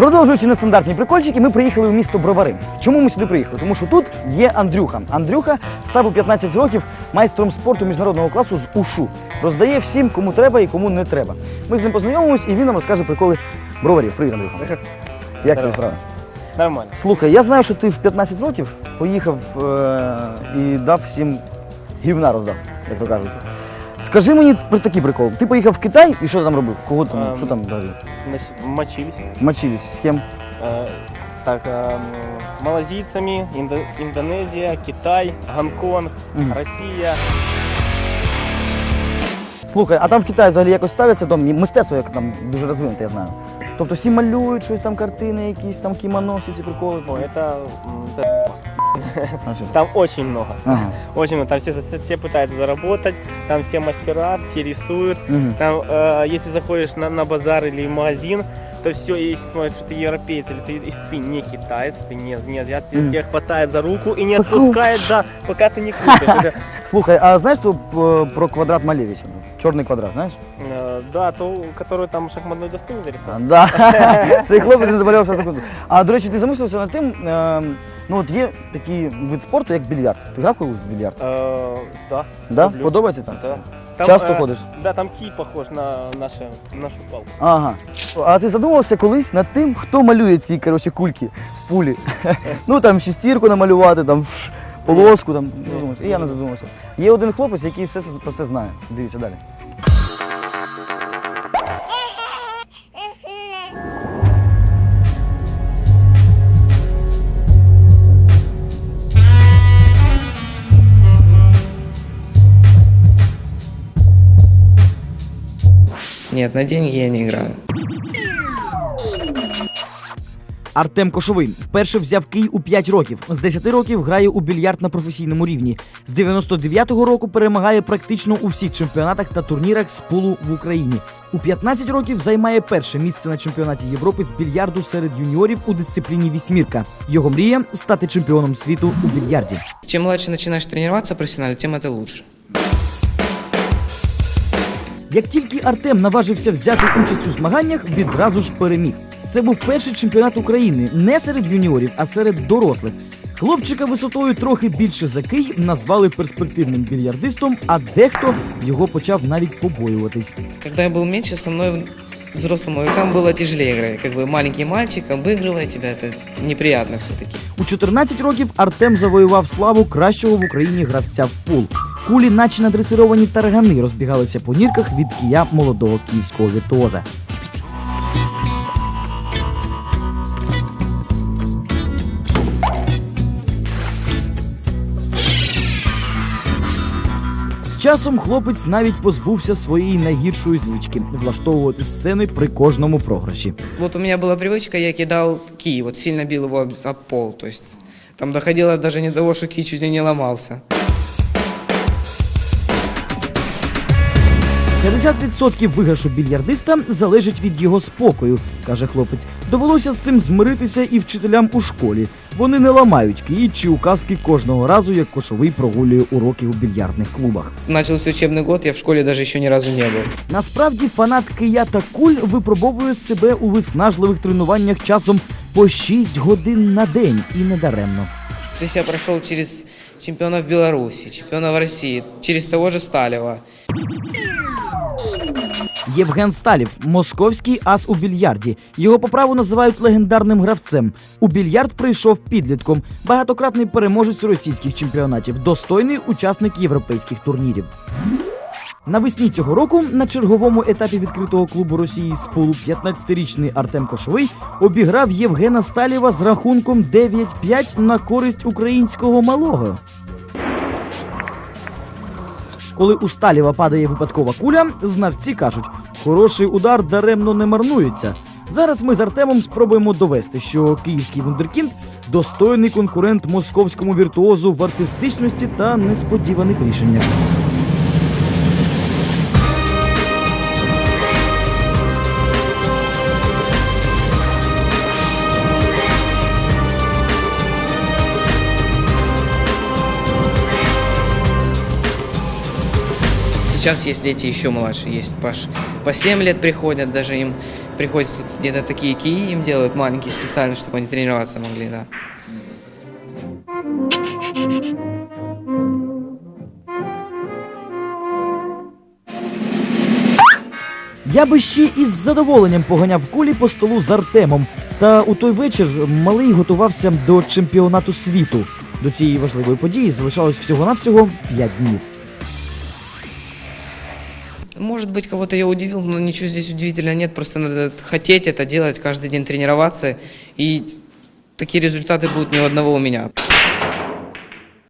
Продовжуючи нестандартні прикольчики, ми приїхали в місто Бровари. Чому ми сюди приїхали? Тому що тут є Андрюха. Андрюха став у 15 років майстром спорту міжнародного класу з УШУ. Роздає всім, кому треба і кому не треба. Ми з ним познайомимось і він нам розкаже приколи броварів. Привіт, Андрюха. Як твої справи? Нормально. Слухай, я знаю, що ти в 15 років поїхав е- і дав всім гівна роздав, як то кажуть. Скажи мені про такий прикол. Ти поїхав в Китай і що ти там робив? Кого там? Ем, що там далі? Значит, мочились. Мочились? З ким? Э, так, эм, малазийцами, Индо- Индонезия, Китай, Гонконг, Мгм. Россия. Слухай, а там в Китаї взагалі якось ставляться до м- мистецтво, як там дуже розвинуте, я знаю. Тобто всі малюють щось там, картини, якісь там кімоно, всі ці приколи. Ой, это, м, это- А, що? там очень много. Ага. Очень много. Там все, все, все пытаются заработать, там все мастера, все рисуют. Мгм. Там, э, если заходишь на, на базар или в магазин, то все, если смотришь, что ты европеец, или ты, если ты не китаец, ты не, не азиат, Мгм. тебя хватает за руку и не Так, отпускает, да, пока ты не купишь. Это, Слухай, а знаєш то, е, про квадрат Малевича? Чорний квадрат, знаєш? э, да, то, который там шахматную доску не нарисовал. Да. Цей хлопець не заболівся секунду. А до речі, ти замислився над тим, е, ну от є такий вид спорту, як більярд. Ти грав колись в більярд? Э, да. Да? люблю. Подобається там? Да. Часто э, ходиш? Да, там кий похож на наше, нашу палку. Ага. А ти задумався колись над тим, хто малює ці коротше, кульки в пулі? ну там шестірку намалювати, там фш, полоску, там не задумався. І я не задумався. Є один хлопець, який все це- про це знає. Дивіться далі. Нет, на деньги я не играю. Артем Кошовий вперше взяв кий у 5 років. З 10 років грає у більярд на професійному рівні. З 99-го року перемагає практично у всіх чемпіонатах та турнірах з пулу в Україні. У 15 років займає перше місце на чемпіонаті Європи з більярду серед юніорів у дисципліні вісьмірка. Його мрія стати чемпіоном світу у більярді. Чем младше начинаешь тренироваться профессионально, тем это лучше. Як тільки Артем наважився взяти участь у змаганнях, відразу ж переміг. Це був перший чемпіонат України не серед юніорів, а серед дорослих. Хлопчика висотою трохи більше за кий назвали перспективним більярдистом, а дехто його почав навіть побоюватись. Когда я был меньше, со мной взрослым игрокам было тяжелее играть. Как бы маленький мальчик, обыгрывая тебя, это неприятно все-таки. У 14 років Артем завоював славу кращого в Україні гравця в пул. Кулі, наче надресировані таргани, розбігалися по нірках від кія молодого київського віртуоза. З часом хлопець навіть позбувся своєї найгіршої звички влаштовувати сцени при кожному програші. Вот у меня была привычка, я кидал ки, вот сильно бил об, пол. То есть там доходило даже не до того, что ки чуть не ломался. 50% виграшу більярдиста залежить від його спокою, каже хлопець. Довелося з цим змиритися і вчителям у школі. Вони не ламають киї чи указки кожного разу, як кошовий прогулює уроки у більярдних клубах. Начался учебный год, я в школе даже еще ни разу не был. Насправді фанат кия та куль випробовує себе у виснажливих тренуваннях часом по 6 годин на день і недаремно. То есть я прошел через чемпионов Беларуси, чемпионов России, через того же Сталева. Євген Сталів московський ас у більярді. Його по праву називають легендарним гравцем. У більярд прийшов підлітком, багатократний переможець російських чемпіонатів, достойний учасник європейських турнірів. Навесні цього року на черговому етапі відкритого клубу Росії з полу 15-річний Артем Кошовий обіграв Євгена Сталєва з рахунком 9-5 на користь українського малого. Коли у Сталєва падає випадкова куля, знавці кажуть, хороший удар даремно не марнується. Зараз ми з Артемом спробуємо довести, що київський вундеркінд достойний конкурент московському віртуозу в артистичності та несподіваних рішеннях. сейчас есть дети еще младше, есть по, ш- по 7 лет приходят, даже им приходится где-то такие кии им делают маленькие специально, чтобы они тренироваться могли, да. Я би ще із задоволенням поганяв кулі по столу з Артемом. Та у той вечір малий готувався до чемпіонату світу. До цієї важливої події залишалось всього-навсього 5 днів. Может быть, кого-то я удивил, но ничего здесь удивительного нет, просто надо хотеть это делать, каждый день тренироваться, и такие результаты будут ни у одного у меня.